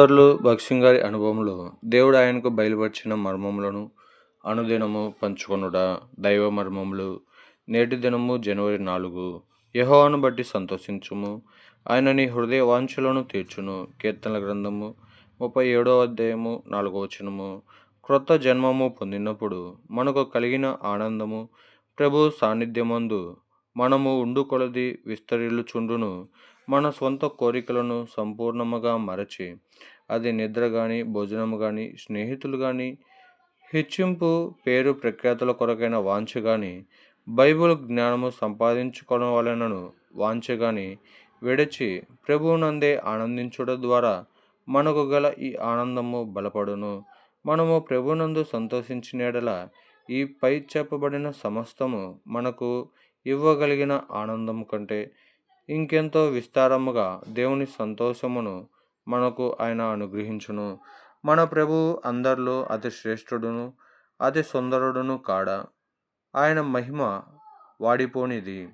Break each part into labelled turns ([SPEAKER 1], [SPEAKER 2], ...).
[SPEAKER 1] సోదరులు భక్సింగ్ గారి అనుభవంలో దేవుడు ఆయనకు బయలుపరిచిన మర్మములను అనుదినము పంచుకొనుట దైవ మర్మములు నేటి దినము జనవరి నాలుగు. యహోవాను బట్టి సంతోషించుము. ఆయన నీ హృదయ వాంఛలను తీర్చును. కీర్తనల గ్రంథము ముప్పై ఏడో అధ్యాయము నాలుగో వచనము. క్రొత్త జన్మము పొందినప్పుడు మనకు కలిగిన ఆనందము ప్రభు సాన్నిధ్యమందు మనము ఉండు కొలది విస్తరిల్లుచుండును మన సొంత కోరికలను సంపూర్ణముగా మరచి అది నిద్ర కానీ భోజనము కానీ స్నేహితులు కానీ హెచ్చింపు పేరు ప్రఖ్యాతుల కొరకైన వాంఛ కానీ బైబిల్ జ్ఞానము సంపాదించుకోవాలనను వాంఛ కానీ విడిచి ప్రభువునందే ఆనందించుట ద్వారా మనకు గల ఈ ఆనందము బలపడును. మనము ప్రభునందు సంతోషించినడల ఈ పై చెప్పబడిన సమస్తము మనకు ఇవ్వగలిగిన ఆనందం కంటే ఇంకెంతో విస్తారముగా దేవుని సంతోషమును మనకు ఆయన అనుగ్రహించును. మన ప్రభు అందరిలో అతి శ్రేష్ఠుడును అతి సుందరుడును కాడా ఆయన మహిమ వాడిపోనిది.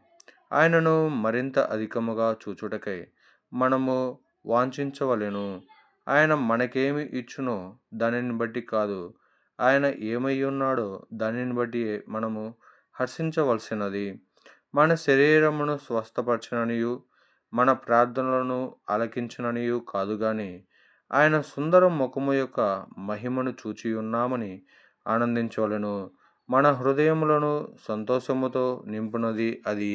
[SPEAKER 1] ఆయనను మరింత అధికముగా చూచుటకై మనము వాంఛించవలెను. ఆయన మనకేమి ఇచ్చునో దానిని బట్టి కాదు ఆయన ఏమై ఉన్నాడో దానిని బట్టి మనము హర్షించవలసినది. మన శరీరమును స్వస్థపరచననియు మన ప్రార్థనలను అలకించననియు కాదు గాని ఆయన సుందర ముఖము యొక్క మహిమను చూచి ఉన్నామని ఆనందించవలెను. మన హృదయములను సంతోషముతో నింపునది అది